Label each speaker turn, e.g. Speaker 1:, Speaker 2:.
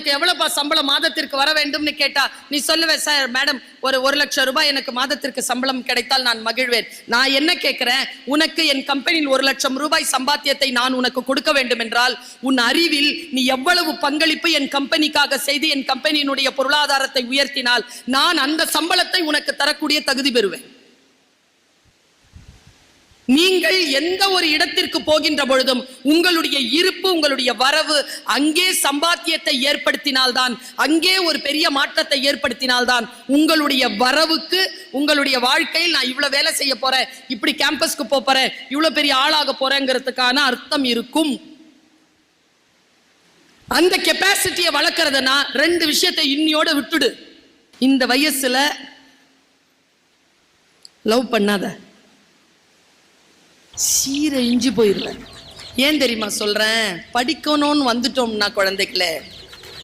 Speaker 1: உனக்கு எவ்வளவுப்பா சம்பளம் மாதத்திற்கு வர வேண்டும்னு கேட்டா நீ சொல்லுவ சார் மேடம் ஒரு ஒரு லட்சம் ரூபாய் எனக்கு மாதத்திற்கு சம்பளம் கிடைத்தால் நான் மகிழ்வேன். நான் என்ன கேட்கிறேன் உனக்கு என் கம்பெனியில் ஒரு லட்சம் ரூபாய் சம்பாத்தியத்தை நான் உனக்கு கொடுக்க வேண்டும் என்றால் உன் அறிவில் நீ எவ்வளவு பங்களிப்பு என் கம்பெனிக்காக செய்து என் கம்பெனியினுடைய பொருளாதாரத்தை உயர்த்தினால் நான் அந்த சம்பளத்தை உனக்கு தரக்கூடிய தகுதி பெறுவேன். நீங்கள் எந்த ஒரு இடத்திற்கு போகின்ற பொழுதும் உங்களுடைய இருப்பு உங்களுடைய வரவு அங்கே சம்பாத்தியத்தை ஏற்படுத்தினால்தான் அங்கே ஒரு பெரிய மாற்றத்தை ஏற்படுத்தினால்தான் உங்களுடைய வரவுக்கு உங்களுடைய வாழ்க்கையில் நான் இவ்வளவு வேலை செய்ய போறேன் இப்படி கேம்பஸ்க்கு போறேன் இவ்வளவு பெரிய ஆளாக போறேங்கிறதுக்கான அர்த்தம் இருக்கும். அந்த கெப்பாசிட்டியை வளர்க்கறதுனா ரெண்டு விஷயத்தை இன்னியோட விட்டுடு. இந்த வயசுல லவ் பண்ணாத. சீர இஞ்சி போயிருவேன். ஏன் தெரியுமா சொல்கிறேன் படிக்கணும்னு வந்துட்டோம்னா குழந்தைகள